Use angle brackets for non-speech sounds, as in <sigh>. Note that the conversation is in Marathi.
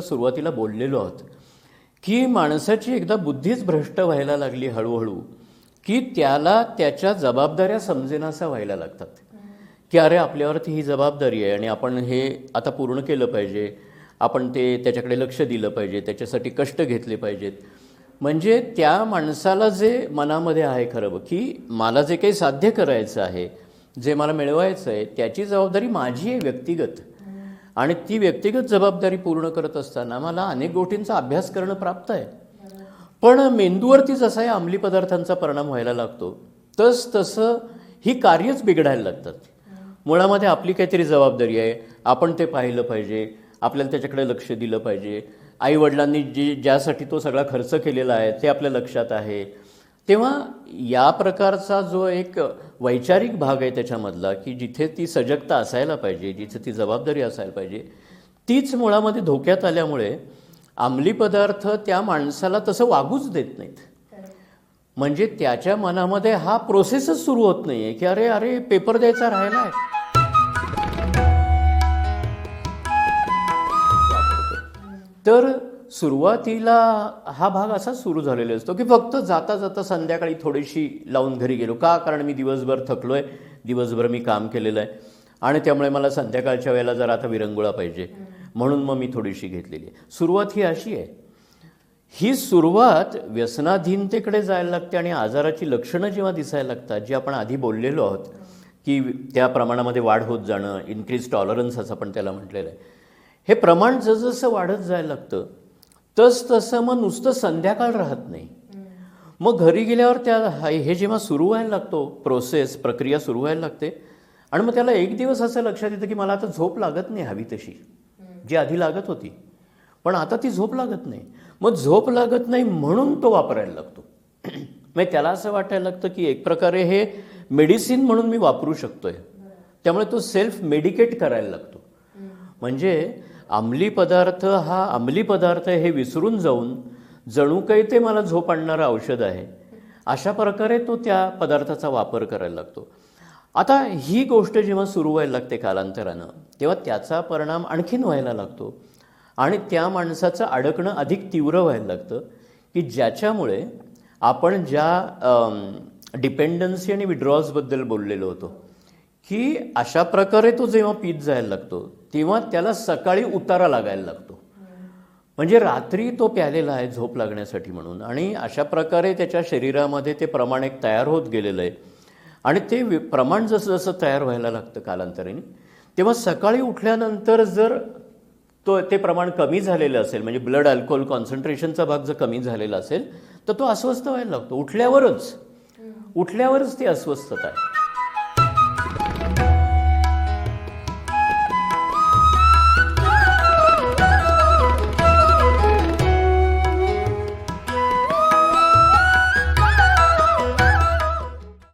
सुरुवातीला बोललेलो आहोत की माणसाची एकदा बुद्धीच भ्रष्ट व्हायला लागली हळूहळू की त्याला त्याच्या जबाबदाऱ्या समजेनासा व्हायला लागतात. की अरे आपल्यावरती ही जबाबदारी आहे आणि आपण हे आता पूर्ण केलं पाहिजे आपण ते त्याच्याकडे लक्ष दिलं पाहिजे त्याच्यासाठी कष्ट घेतले पाहिजेत. म्हणजे त्या माणसाला जे मनामध्ये आहे खरं की मला जे काही साध्य करायचं आहे जे मला मिळवायचं आहे त्याची जबाबदारी माझी आहे व्यक्तिगत. आणि ती व्यक्तिगत जबाबदारी पूर्ण करत असताना मला अनेक गोष्टींचा अभ्यास करणं प्राप्त आहे. पण मेंदूवरती जसा या अंमली पदार्थांचा परिणाम व्हायला लागतो तस तसं ही कार्यच बिघडायला लागतात. मुळामध्ये आपली काहीतरी जबाबदारी आहे आपण ते पाहिलं पाहिजे आपल्याला त्याच्याकडे लक्ष दिलं पाहिजे. आईवडिलांनी जे ज्यासाठी तो सगळा खर्च केलेला आहे ते आपल्या लक्षात आहे. तेव्हा या प्रकारचा जो एक वैचारिक भाग आहे त्याच्यामधला की जिथे ती सजगता असायला पाहिजे जिथे ती जबाबदारी असायला पाहिजे तीच मुळामध्ये धोक्यात आल्यामुळे अंमली पदार्थ त्या माणसाला तसं वागूच देत नाहीत. म्हणजे त्याच्या मनामध्ये हा प्रोसेसच सुरू होत नाहीये की अरे अरे पेपर द्यायचा राहिला आहे तर सुरुवातीला हा भाग असा सुरू झालेला असतो की फक्त जाता जाता संध्याकाळी थोडीशी लावून घरी गेलो. का? कारण मी दिवसभर थकलोय. दिवसभर मी काम केलेलं आहे. आणि त्यामुळे मला संध्याकाळच्या वेळेला जर आता विरंगुळा पाहिजे. म्हणून मग मी थोडीशी घेतलेली आहे. सुरुवात ही अशी आहे. ही सुरुवात व्यसनाधीनतेकडे जायला लागते आणि आजाराची लक्षणं जेव्हा दिसायला लागतात जी आपण आधी बोललेलो आहोत की त्या प्रमाणामध्ये वाढ होत जाणं इन्क्रीज टॉलरन्स असं आपण त्याला म्हटलेलं आहे. हे प्रमाण जसजसं वाढत जायला लागतं तस तसं मग नुसतं संध्याकाळ राहत नाही. मग घरी गेल्यावर त्या हे जेव्हा सुरू व्हायला लागतो प्रोसेस प्रक्रिया सुरू व्हायला लागते आणि मग त्याला एक दिवस असं लक्षात येतं की मला आता झोप लागत नाही हवी तशी. जी आधी लागत होती. पण आता ती झोप लागत नाही. मग झोप लागत नाही म्हणून तो वापरायला लागतो. <clears throat> म्हणजे त्याला असं वाटायला लागतं की एक प्रकारे हे मेडिसिन म्हणून मी वापरू शकतोय. त्यामुळे तो सेल्फ मेडिकेट करायला लागतो. म्हणजे अंमली पदार्थ हा अंमली पदार्थ हे विसरून जाऊन जणू काही ते मला झोप आणणारं औषध आहे. अशा प्रकारे तो त्या पदार्थाचा वापर करायला लागतो. आता ही गोष्ट जेव्हा सुरू व्हायला लागते कालांतरानं तेव्हा त्याचा परिणाम आणखीन व्हायला लागतो. आणि त्या माणसाचं अडकणं अधिक तीव्र व्हायला लागतं की ज्याच्यामुळे आपण ज्या डिपेंडन्सी आणि विड्रॉल्सबद्दल बोललेलो होतो की अशा प्रकारे तो जेव्हा पीत जायला लागतो तेव्हा त्याला सकाळी उतारा लागायला लागतो. म्हणजे रात्री तो प्यालेला आहे झोप लागण्यासाठी म्हणून आणि अशा प्रकारे त्याच्या शरीरामध्ये ते प्रमाण एक तयार होत गेलेलं आहे. आणि ते प्रमाण जसं जसं तयार व्हायला लागतं कालांतराने तेव्हा सकाळी उठल्यानंतर जर तो ते प्रमाण कमी झालेलं असेल म्हणजे ब्लड अल्कोहोल कॉन्सन्ट्रेशनचा भाग जर कमी झालेला असेल तर तो अस्वस्थ व्हायला लागतो. उठल्यावरच. उठल्यावरच ती अस्वस्थता आहे.